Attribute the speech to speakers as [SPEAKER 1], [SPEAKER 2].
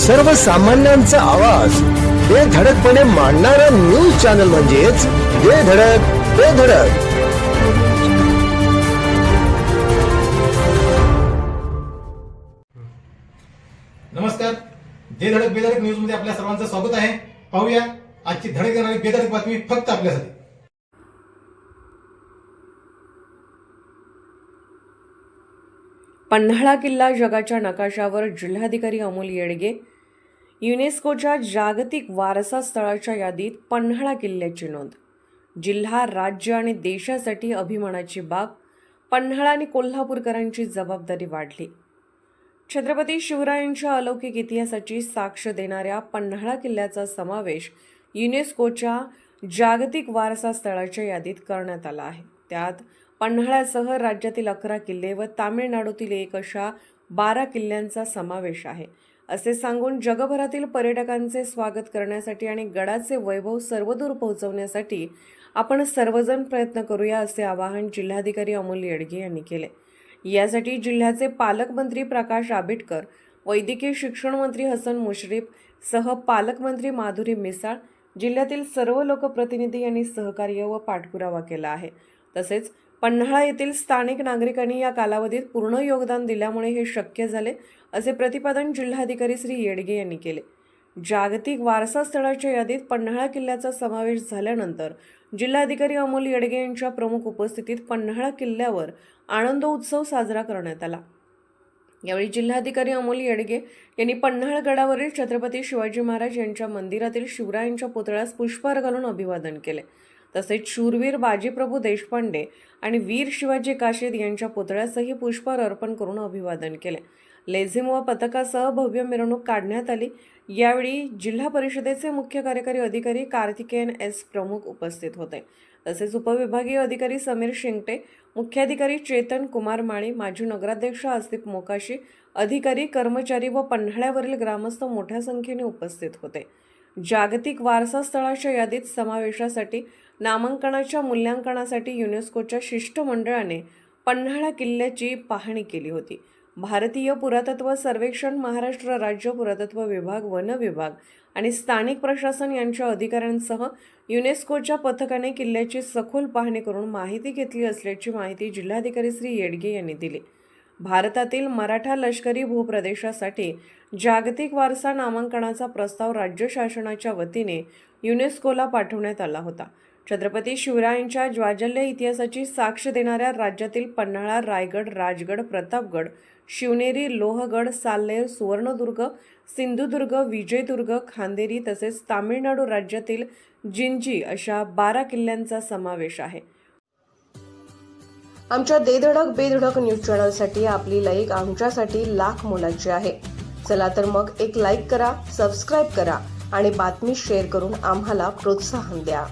[SPEAKER 1] सर्वसामान्यांचा आवाज. बेधडकपणे मांडणारा न्यूज चॅनल म्हणजेच बेधडक बेधडक
[SPEAKER 2] नमस्कार. जे धडक बेधडक न्यूजमध्ये आपल्या सर्वांचं स्वागत आहे. पाहूया आजची धडक देणारी बेधडक बातमी फक्त आपल्यासाठी.
[SPEAKER 3] पन्हाळा किल्ला जगाच्या नकाशावर जिल्हाधिकारी अमोल येडगे युनेस्कोच्या जागतिक वारसा स्थळाच्या यादीत पन्हाळा किल्ल्याची नोंद. जिल्हा राज्य आणि देशासाठी अभिमानाची बाब पन्हाळा आणि कोल्हापूरकरांची जबाबदारी वाढली. छत्रपती शिवरायांच्या अलौकिक इतिहासाची साक्ष देणाऱ्या पन्हाळा किल्ल्याचा समावेश युनेस्कोच्या जागतिक वारसा स्थळाच्या यादीत करण्यात आला आहे. त्यात पन्हाळ्यासह राज्यातील अकरा किल्ले व तामिळनाडूतील एक अशा बारा किल्ल्यांचा समावेश आहे. असे सांगून जगभरातील पर्यटकांचे स्वागत करण्यासाठी आणि गडाचे वैभव सर्वदूर पोहोचवण्यासाठी आपण सर्वजण प्रयत्न करूया असे आवाहन जिल्हाधिकारी अमोल येडगे यांनी केले. यासाठी जिल्ह्याचे पालकमंत्री प्रकाश आबिटकर वैद्यकीय शिक्षण मंत्री हसन मुश्रीफ सह पालकमंत्री माधुरी मिसाळ जिल्ह्यातील सर्व लोकप्रतिनिधी यांनी सहकार्य व पाठपुरावा केला आहे. तसेच पन्हाळा येथील स्थानिक नागरिकांनी या कालावधीत पूर्ण योगदान दिल्यामुळे हे शक्य झाले असे प्रतिपादन जिल्हाधिकारी श्री येडगे यांनी केले. जागतिक वारसा स्थळाच्या यादीत पन्हाळा किल्ल्याचा समावेश झाल्यानंतर जिल्हाधिकारी अमोल येडगे यांच्या प्रमुख उपस्थितीत पन्हाळा किल्ल्यावर आनंद उत्सव साजरा करण्यात आला. यावेळी जिल्हाधिकारी अमोल येडगे यांनी पन्हाळगडावरील छत्रपती शिवाजी महाराज यांच्या मंदिरातील शिवरायांच्या पुतळ्यास पुष्पहार घालून अभिवादन केले. तसेच शूरवीर बाजीप्रभू देशपांडे आणि वीर शिवाजी काशीद यांच्या पुतळ्यासही पुष्पहार अर्पण करून अभिवादन केले. लेझिम व पथकासह भव्य मिरवणूक काढण्यात आली. यावेळी जिल्हा परिषदेचे मुख्य कार्यकारी अधिकारी कार्तिकेयन एस प्रमुख उपस्थित होते. तसेच उपविभागीय अधिकारी समीर शिंगटे मुख्याधिकारी चेतन कुमार माळी माजी नगराध्यक्ष आसिफ मोकाशी अधिकारी कर्मचारी व पन्हाळ्यावरील ग्रामस्थ मोठ्या संख्येने उपस्थित होते. जागतिक वारसा स्थळाच्या यादीत समावेशासाठी नामांकनाच्या मूल्यांकनासाठी युनेस्कोच्या शिष्टमंडळाने पन्हाळा किल्ल्याची पाहणी केली होती. भारतीय पुरातत्व सर्वेक्षण महाराष्ट्र राज्य पुरातत्व विभाग वन विभाग आणि स्थानिक प्रशासन यांच्या अधिकाऱ्यांसह युनेस्कोच्या पथकाने किल्ल्याची सखोल पाहणी करून माहिती घेतली असल्याची माहिती जिल्हाधिकारी श्री येडगे यांनी दिली. भारतातील मराठा लष्करी भूप्रदेशासाठी जागतिक वारसा नामांकनाचा प्रस्ताव राज्य शासनाच्या वतीने युनेस्कोला पाठवण्यात आला होता. छत्रपती शिवरायांच्या ज्वाजल्य इतिहासाची साक्ष देणाऱ्या राज्यातील पन्हाळा रायगड राजगड प्रतापगड शिवनेरी लोहगड साल्लेर सुवर्णदुर्ग सिंधुदुर्ग विजयदुर्ग खांदेरी तसेच तामिळनाडू राज्यातील जिंजी अशा बारा किल्ल्यांचा समावेश आहे. आमच्या देधडक बेधडक न्यूज चॅनलसाठी आपली लाईक आमच्यासाठी लाख मोलाची आहे. चला तर मग एक लाईक करा सबस्क्राईब करा आणि बातमी शेअर करून आम्हाला प्रोत्साहन द्या.